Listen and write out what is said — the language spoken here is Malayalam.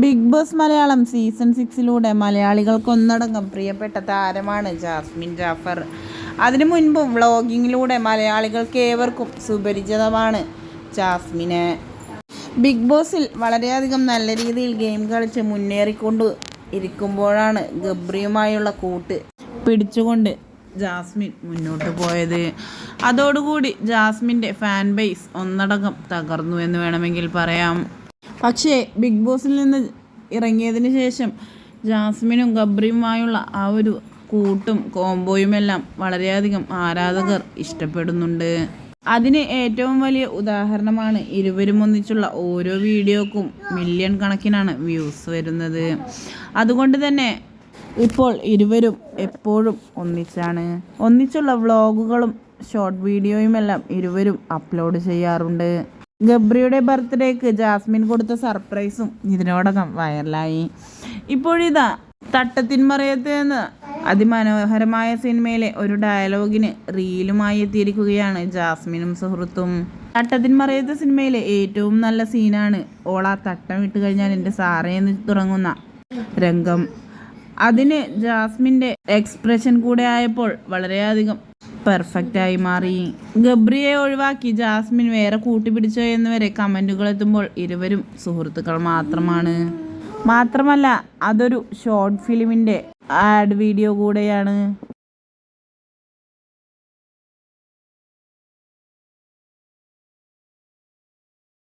ബിഗ് ബോസ് മലയാളം സീസൺ സിക്സിലൂടെ മലയാളികൾക്ക് ഒന്നടങ്കം പ്രിയപ്പെട്ട താരമാണ് ജാസ്മിൻ ജാഫർ. അതിനു മുൻപും വ്ളോഗിങ്ങിലൂടെ മലയാളികൾക്ക് ഏവർക്കും സുപരിചിതമാണ് ജാസ്മിന്. ബിഗ് ബോസിൽ വളരെയധികം നല്ല രീതിയിൽ ഗെയിം കളിച്ച് മുന്നേറിക്കൊണ്ട് ഇരിക്കുമ്പോഴാണ് ഗബ്രിയുമായുള്ള കൂട്ട് പിടിച്ചുകൊണ്ട് ജാസ്മിൻ മുന്നോട്ട് പോയത്. അതോടുകൂടി ജാസ്മിന്റെ ഫാൻ ബേസ് ഒന്നടങ്കം തകർന്നു എന്ന് വേണമെങ്കിൽ പറയാം. പക്ഷേ ബിഗ് ബോസിൽ നിന്ന് ഇറങ്ങിയതിന് ശേഷം ജാസ്മിനും ഗബ്രിയുമായുള്ള ആ ഒരു കൂട്ടും കോംബോയുമെല്ലാം വളരെയധികം ആരാധകർ ഇഷ്ടപ്പെടുന്നുണ്ട്. അതിന് ഏറ്റവും വലിയ ഉദാഹരണമാണ് ഇരുവരും ഒന്നിച്ചുള്ള ഓരോ വീഡിയോക്കും മില്യൺ കണക്കിനാണ് വ്യൂസ് വരുന്നത്. അതുകൊണ്ട് തന്നെ ഇപ്പോൾ ഇരുവരും എപ്പോഴും ഒന്നിച്ചാണ്. ഒന്നിച്ചുള്ള വ്ളോഗുകളും ഷോർട്ട് വീഡിയോയുമെല്ലാം ഇരുവരും അപ്ലോഡ് ചെയ്യാറുണ്ട്. ഗബ്രിയുടെ ബർത്ത്ഡേക്ക് ജാസ്മിൻ കൊടുത്ത സർപ്രൈസും ഇതിനോടകം വൈറലായി. ഇപ്പോഴിതാ തട്ടത്തിൻമറയത്ത് എന്ന് അതിമനോഹരമായ സിനിമയിലെ ഒരു ഡയലോഗിന് റീലുമായി എത്തിയിരിക്കുകയാണ് ജാസ്മിനും സുഹൃത്തും. തട്ടത്തിൻ മറിയത്ത് സിനിമയിലെ ഏറ്റവും നല്ല സീനാണ് ഓള തട്ടം ഇട്ട് കഴിഞ്ഞാൽ എന്റെ സാറേ എന്ന് തുടങ്ങുന്ന രംഗം. അതിന് ജാസ്മിന്റെ എക്സ്പ്രഷൻ കൂടെ ആയപ്പോൾ വളരെയധികം പെർഫെക്റ്റ് ആയി മാറി. ഗബ്രിയെ ഒഴിവാക്കി ജാസ്മിൻ വേറെ കൂട്ടിപ്പിടിച്ചോ എന്ന് വരെ കമന്റുകൾ എത്തുമ്പോൾ ഇരുവരും സുഹൃത്തുക്കൾ മാത്രമാണ്. മാത്രമല്ല അതൊരു ഷോർട്ട് ഫിലിമിന്റെ ആഡ് വീഡിയോ കൂടെയാണ്.